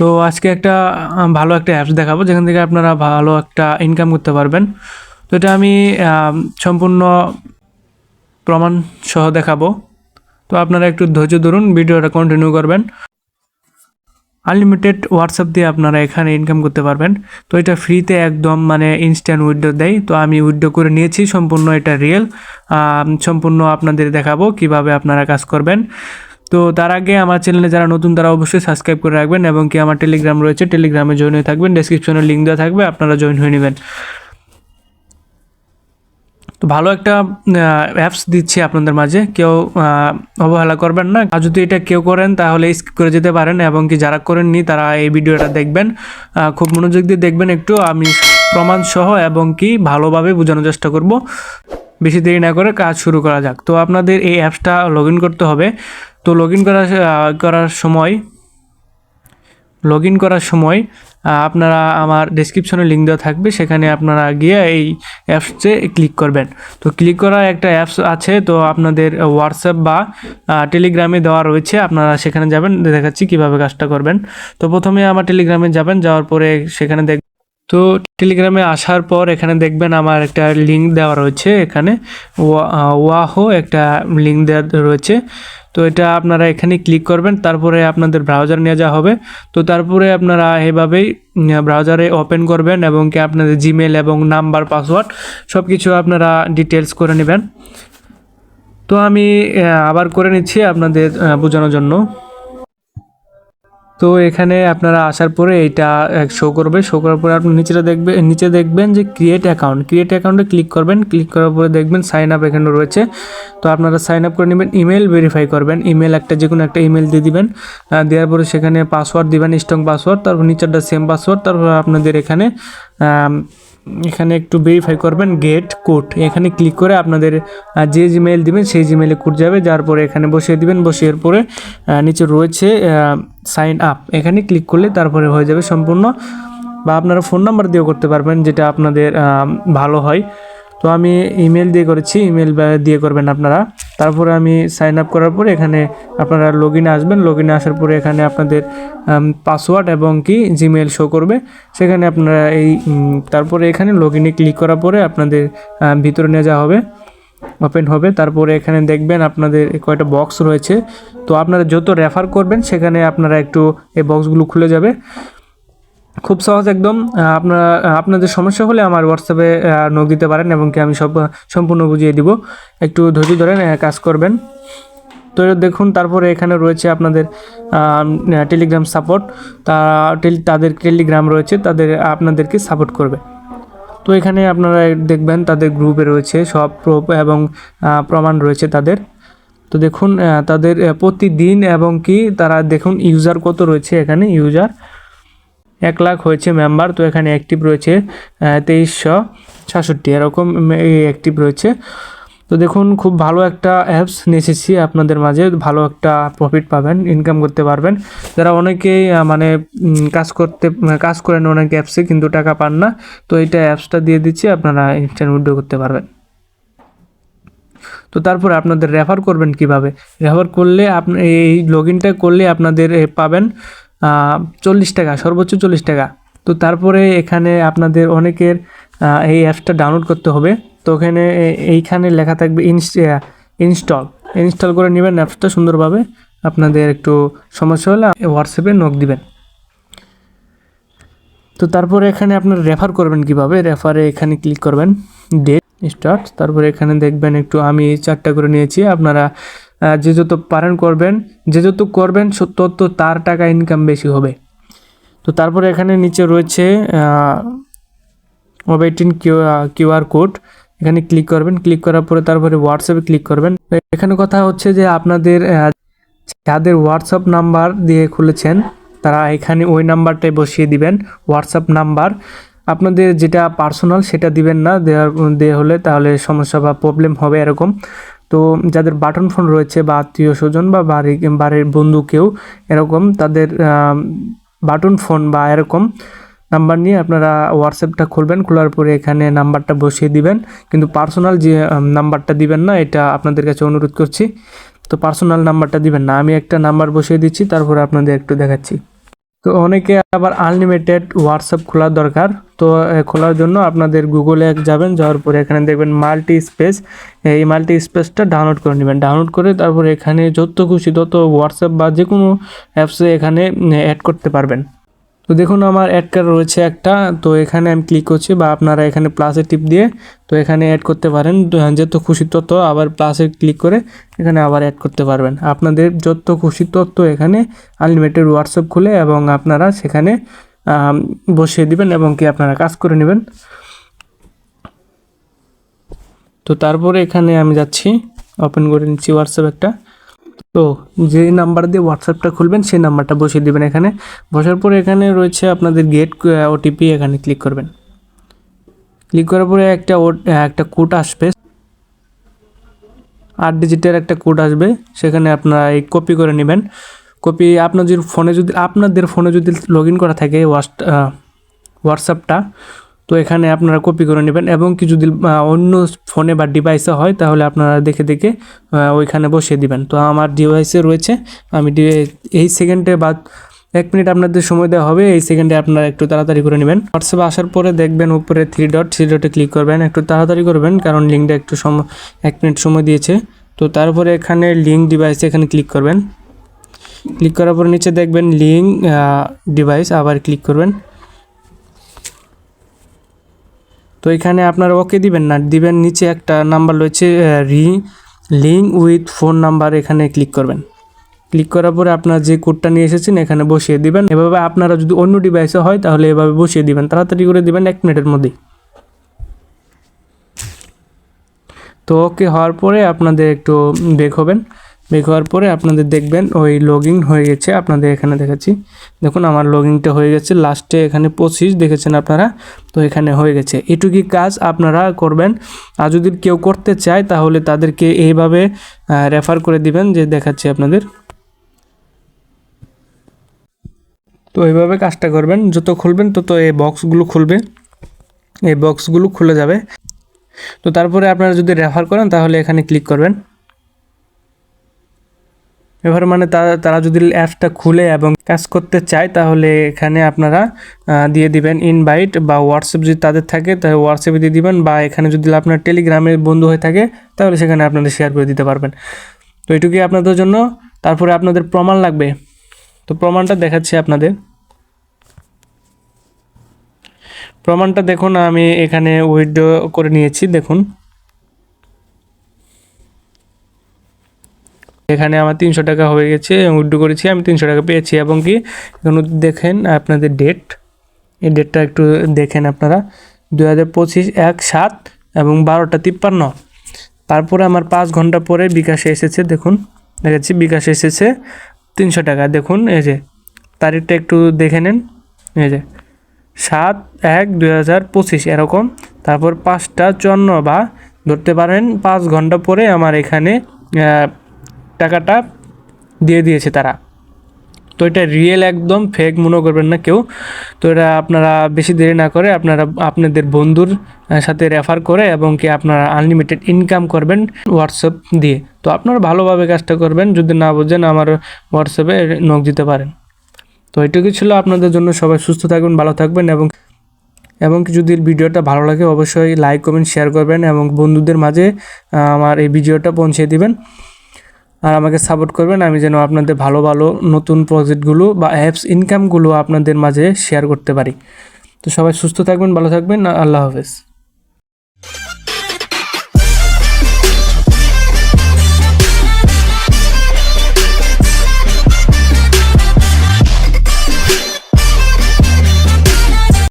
তো আজকে একটা ভালো একটা অ্যাপস দেখাবো, যেখান থেকে আপনারা ভালো একটা ইনকাম করতে পারবেন। তো এটা আমি সম্পূর্ণ প্রমাণ সহ দেখাবো। তো আপনারা একটু ধৈর্য ধরুন, ভিডিওটা কন্টিনিউ করবেন। আনলিমিটেড হোয়াটসঅ্যাপ দিয়ে আপনারা এখানে ইনকাম করতে পারবেন। তো এটা ফ্রিতে একদম মানে ইনস্ট্যান্ট উইড্রো দেয়। তো আমি উইড্রো করে নিয়েছি, সম্পূর্ণ এটা রিয়েল সম্পূর্ণ আপনাদের দেখাবো কীভাবে আপনারা কাজ করবেন। তো তার আগে আমার চ্যানেলে যারা নতুন, তারা অবশ্যই সাবস্ক্রাইব করে রাখবেন এবং কি আমার টেলিগ্রাম রয়েছে টেলিগ্রামে জয়েন হয়ে থাকবেন। ডেসক্রিপশনে লিঙ্ক দেওয়া থাকবে, আপনারা জয়েন হয়ে নেবেন। তো ভালো একটা অ্যাপস দিচ্ছি আপনাদের মাঝে। কেউ অবহেলা করবেন না। আর যদি এটা কেউ করেন, তাহলে স্কিপ করে যেতে পারেন এবং কি যারা করেননি, তারা এই ভিডিওটা দেখবেন। খুব মনোযোগ দিয়ে দেখবেন একটু। আমি প্রমাণ সহ এবং কি ভালোভাবে বোঝানোর চেষ্টা করব। বেশি দেরি না করে কাজ শুরু করা যাক। তো আপনাদের এই অ্যাপসটা লগ করতে হবে। তো লগ ইন করার করার সময় লগ ইন করার সময় আপনারা আমার ডেসক্রিপশনে লিঙ্ক দেওয়া থাকবে, সেখানে আপনারা গিয়ে এই অ্যাপসে ক্লিক করবেন। তো ক্লিক করা একটা অ্যাপস আছে, তো আপনাদের হোয়াটসঅ্যাপ বা টেলিগ্রামে দেওয়া রয়েছে, আপনারা সেখানে যাবেন, দেখাচ্ছি কীভাবে কাজটা করবেন। তো প্রথমে আমার টেলিগ্রামে যাবেন, যাওয়ার পরে সেখানে দেখ, তো টেলিগ্রামে আসার পর এখানে দেখবেন আমার একটা লিঙ্ক দেওয়া রয়েছে, এখানে ওয়াহো একটা লিঙ্ক দেওয়া রয়েছে। তো এটা আপনারা এখানে ক্লিক করবেন, তারপরে আপনাদের ব্রাউজার নিয়ে যাওয়া হবে। তো তারপরে আপনারা এভাবেই ব্রাউজারে ওপেন করবেন এবং কি আপনাদের জিমেল এবং নাম্বার পাসওয়ার্ড সব কিছু আপনারা ডিটেলস করে নেবেন। তো আমি আবার করে নিচ্ছি আপনাদের বোঝানোর জন্য। তো এখানে আপনারা আসার পরে এটা শো করবে। শো করার পরে আপনি নিচেটা দেখবে, নিচে দেখবেন যে ক্রিয়েট অ্যাকাউন্ট ক্রিয়েট অ্যাকাউন্টে ক্লিক করবেন। ক্লিক করার পরে দেখবেন সাইন আপ এখানে রয়েছে। তো আপনারা সাইন আপ করে নেবেন ইমেল ভেরিফাই করবেন। ইমেল একটা যে কোনো একটা ইমেল দিয়ে দিবেন। দেওয়ার পরে সেখানে পাসওয়ার্ড দেবেন স্ট্রং পাসওয়ার্ড তারপর নিচেরটা সেম পাসওয়ার্ড তারপর আপনাদের এখানে এখানে একটু ভেরিফাই করবেন গেট কোড এখানে ক্লিক করে আপনাদের যে জিমেইল দিবেন, সেই জিমেইলে কোড যাবে। যার পরে এখানে বসিয়ে দিবেন। বসিয়ে পরে নিচে রয়েছে সাইন আপ এখানে ক্লিক করলে তারপরে হয়ে যাবে সম্পূর্ণ। বা আপনারা ফোন নাম্বার দিয়েও করতে পারবেন, যেটা আপনাদের ভালো হয়। তো আমি ইমেল দিয়ে করেছি ইমেল দিয়ে করবেন আপনারা। তারপরে আমি সাইন আপ করার পরে এখানে আপনারা লগ ইনে আসবেন। লগ ইনে আসার পরে এখানে আপনাদের পাসওয়ার্ড এবং কি জিমেল শো করবে। সেখানে আপনারা এই তারপরে এখানে লগ ইনে ক্লিক করার পরে আপনাদের ভিতরে নিয়ে যাওয়া হবে ওপেন হবে। তারপরে এখানে দেখবেন আপনাদের কয়টা বক্স রয়েছে। তো আপনারা যত রেফার করবেন, সেখানে আপনারা একটু এই বক্সগুলো খুলে যাবে। খুব সহজ একদম। আপনারা আপনাদের সমস্যা হলে আমার হোয়াটসঅ্যাপে নোট দিতে পারেন এবং কি আমি সব, সম্পূর্ণ বুঝিয়ে দিব। একটু ধৈর্য ধরেন কাজ করবেন। তো দেখুন, তারপরে এখানে রয়েছে আপনাদের টেলিগ্রাম সাপোর্ট তা তাদের টেলিগ্রাম রয়েছে, তাদের, আপনাদেরকে সাপোর্ট করবে। তো এখানে আপনারা দেখবেন, তাদের গ্রুপে রয়েছে, সব প্রুফ এবং প্রমাণ রয়েছে তাদের। তো দেখুন তাদের প্রতিদিন এবং কি তারা দেখুন ইউজার কত রয়েছে এখানে ইউজার এক লাখ হয়েছে মেম্বার তো এখানে অ্যাক্টিভ রয়েছে তেইশশো সাতষট্টি এরকম অ্যাক্টিভ রয়েছে। তো দেখুন, খুব ভালো একটা অ্যাপস নিয়ে এসেছি আপনাদের মাঝে, ভালো একটা প্রফিট পাবেন ইনকাম করতে পারবেন। যারা অনেকেই মানে কাজ করতে, কাজ করেন অনেক অ্যাপসে কিন্তু টাকা পান না, তো এইটা অ্যাপসটা দিয়ে দিচ্ছি, আপনারা ইনস্ট্যান্ট উইড্রো করতে পারবেন। তো তারপরে আপনাদের রেফার করবেন কীভাবে? রেফার করলে আপনি, এই লগ ইনটা করলে আপনাদের পাবেন চল্লিশ টাকা, সর্বোচ্চ চল্লিশ টাকা। তো তারপরে এখানে আপনাদের অনেকের এই অ্যাপসটা ডাউনলোড করতে হবে। তো ওখানে এইখানে লেখা থাকবে ইনস্টল ইনস্টল করে নেবেন অ্যাপসটা সুন্দরভাবে। আপনাদের একটু সমস্যা হলে হোয়াটসঅ্যাপে নক দিবেন। তো তারপরে এখানে আপনার রেফার করবেন কীভাবে? রেফারে এখানে ক্লিক করবেন। ডেট স্টার্ট তারপরে এখানে দেখবেন একটু আমি চারটা করে নিয়েছি। আপনারা যে যত পারেন করবেন, যে যত করবেন তত তার টাকা ইনকাম বেশি হবে। তো তারপরে এখানে নিচে রয়েছে ওয়েটিন কিউ কিউআর কোড এখানে ক্লিক করবেন ক্লিক করার পরে তারপরে হোয়াটসঅ্যাপে ক্লিক করবেন। এখানে কথা হচ্ছে যে আপনাদের যাদের হোয়াটসঅ্যাপ নাম্বার দিয়ে খুলেছেন, তারা এখানে ওই নাম্বারটাই বসিয়ে দিবেন হোয়াটসঅ্যাপ নাম্বার আপনাদের যেটা পার্সোনাল সেটা দিবেন না, দেওয়ার, দেওয়া হলে তাহলে সমস্যা বা প্রবলেম হবে এরকম। তো যাদের বাটন ফোন রয়েছে বা আত্মীয় স্বজন বা বাড়ি বাড়ির বন্ধু কেউ, এরকম তাদের বাটন ফোন বা এরকম নাম্বার নিয়ে আপনারা হোয়াটসঅ্যাপটা খুলবেন, খোলার পরে এখানে নাম্বারটা বসিয়ে দিবেন। কিন্তু পার্সোনাল যে নাম্বারটা দিবেন না, এটা আপনাদের কাছে অনুরোধ করছি। তো পার্সোনাল নাম্বারটা দিবেন না। আমি একটা নাম্বার বসিয়ে দিচ্ছি, তারপরে আপনাদের একটু দেখাচ্ছি। তো অনেকে আবার আনলিমিটেড হোয়াটসঅ্যাপ খোলার দরকার। তো খোলার জন্য আপনাদের গুগলে যাবেন, যাওয়ার পরে এখানে দেখবেন মাল্টি স্পেস এই মাল্টি স্পেসটা ডাউনলোড করে নেবেন। ডাউনলোড করে তারপরে এখানে যত খুশি তত হোয়াটসঅ্যাপ বা যে কোনো অ্যাপসে এখানে অ্যাড করতে পারবেন। তো দেখুন আমার অ্যাড কার্ড রয়েছে একটা, তো এখানে আমি ক্লিক করছি বা আপনারা এখানে প্লাসে টিপ দিয়ে, তো এখানে অ্যাড করতে পারেন। যত খুশি তত আবার প্লাসে ক্লিক করে এখানে আবার অ্যাড করতে পারবেন। আপনাদের যত খুশি তত এখানে আনলিমিটেড হোয়াটসঅ্যাপ খুলে এবং আপনারা সেখানে বসিয়ে দিবেন এবং কি আপনারা কাজ করে নেবেন। তো তারপরে এখানে আমি যাচ্ছি ওপেন করে নিচ্ছি হোয়াটসঅ্যাপ একটা। তো যে নাম্বার দিয়ে হোয়াটসঅ্যাপটা খুলবেন, সেই নাম্বারটা বসিয়ে দেবেন এখানে। বসার পরে এখানে রয়েছে আপনাদের গেট ওটিপি এখানে ক্লিক করবেন। ক্লিক করার পরে একটা একটা কোড আসবে। আট ডিজিটের একটা কোড আসবে, সেখানে আপনারা এই কপি করে নেবেন। কপি আপনার যদি ফোনে যদি, আপনাদের ফোনে যদি লগ ইন করা থাকে হোয়াটস হোয়াটসঅ্যাপটা তো এখানে আপনারা কপি করে নেবেন এবং কি যদি অন্য ফোনে বা ডিভাইসে হয়, তাহলে আপনারা দেখে দেখে ওইখানে বসিয়ে দিবেন। তো আমার ডিভাইসে রয়েছে, আমি এই সেকেন্ডে বা এক মিনিট আপনাদের সময় দেওয়া হবে, এই সেকেন্ডে আপনারা একটু তাড়াতাড়ি করে নেবেন। হোয়াটসঅ্যাপে আসার পরে দেখবেন উপরে থ্রি ডট থ্রি ডটে ক্লিক করবেন, একটু তাড়াতাড়ি করবেন, কারণ লিঙ্কটা একটু সময় এক মিনিট সময় দিয়েছে। তো তারপরে এখানে লিঙ্ক ডিভাইসে এখানে ক্লিক করবেন। ক্লিক করার পরে নিচে দেখবেন লিঙ্ক ডিভাইস আবার ক্লিক করবেন। তো এখানে আপনারা ওকে দিবেন না, দিবেন নিচে একটা নাম্বার রয়েছে relink with phone number, এখানে ক্লিক করবেন। ক্লিক করার পরে আপনার যে কোডটা নিয়ে এসেছেন, এখানে বসিয়ে দিবেন। এভাবে আপনারা যদি অন্য ডিভাইসে হয়, তাহলে এভাবে বসিয়ে দিবেন। তাড়াতাড়ি করে দিবেন এক মিনিটের মধ্যেই। তো ওকে হওয়ার পরে আপনাদের একটু বেক হবেন। বেক হওয়ার পরে আপনাদের দেখবেন ওই লগ হয়ে গেছে, আপনাদের এখানে দেখাচ্ছি। দেখুন, আমার লগ ইনটা হয়ে গেছে লাস্টে এখানে পঁচিশ দেখেছেন আপনারা? তো এখানে হয়ে গেছে। এটুকুই কাজ আপনারা করবেন। আর যদি কেউ করতে চায়, তাহলে তাদেরকে এইভাবে রেফার করে দিবেন যে দেখাচ্ছি আপনাদের। তো এইভাবে কাজটা করবেন। যত খুলবেন, তত এই বক্সগুলো খুলবে। এই বক্সগুলো খুলে যাবে। তো তারপরে আপনারা যদি রেফার করেন, তাহলে এখানে ক্লিক করবেন। এবার মানে তারা যদি অ্যাপসটা খুলে এবং কাজ করতে চায়, তাহলে এখানে আপনারা দিয়ে দিবেন ইনভাইট বা হোয়াটসঅ্যাপ যদি তাদের থাকে, তাহলে হোয়াটসঅ্যাপে দিয়ে দিবেন বা এখানে যদি আপনার টেলিগ্রামে বন্ধু হয়ে থাকে, তাহলে সেখানে আপনাদের শেয়ার করে দিতে পারবেন। তো এটুকুই আপনাদের জন্য। তারপরে আপনাদের প্রমাণ লাগবে। তো প্রমাণটা দেখাচ্ছি আপনাদের। প্রমাণটা দেখুন, আমি এখানে উইড্রো করে নিয়েছি, দেখুন। এখানে আমার তিনশো টাকা হয়ে গেছে এবং উইড্রো করেছি, আমি তিনশো টাকা পেয়েছি। এবং কি, এখানে দেখেন আপনাদের ডেট। এই ডেটটা একটু দেখেন আপনারা। দু হাজার পঁচিশ, এক, সাত এবং বারোটা তিপ্পান্ন। তারপরে আমার পাঁচ ঘণ্টা পরে বিকাশে এসেছে, দেখুন। দেখাচ্ছি, বিকাশে এসেছে তিনশো টাকা। দেখুন, এই যে, তারিখটা একটু দেখে নেন। এই যে, সাত, এক, দুই হাজার পঁচিশ, এরকম। তারপর পাঁচটা চন্ন বা ধরতে পারেন, পাঁচ ঘণ্টা পরে আমার এখানে টাকাটা দিয়ে দিয়েছে তারা। তো এটা রিয়েল একদম ফেক মনে করবেন না কেউ। তো এটা আপনারা বেশি দেরি না করে আপনারা, আপনাদের বন্ধুর সাথে রেফার করে এবং কি আপনারা আনলিমিটেড ইনকাম করবেন হোয়াটসঅ্যাপ দিয়ে। তো আপনারা ভালোভাবে কাজটা করবেন, যদি না বোঝেন আমার হোয়াটসঅ্যাপে নখ দিতে পারেন। তো এটুকুই ছিল আপনাদের জন্য। সবাই সুস্থ থাকবেন ভালো থাকবেন এবং এবং কি যদি ভিডিওটা ভালো লাগে অবশ্যই লাইক কমেন্ট শেয়ার করবেন এবং বন্ধুদের মাঝে আমার এই ভিডিওটা পৌঁছে দিবেন। আর আমাকে সাপোর্ট করবেন। আমি যেন আপনাদের ভালো ভালো নতুন প্রজেক্টগুলো বা অ্যাপস ইনকামগুলো আপনাদের মাঝে শেয়ার করতে পারি। তো সবাই সুস্থ থাকবেন, ভালো থাকবেন। আল্লাহ হাফেজ।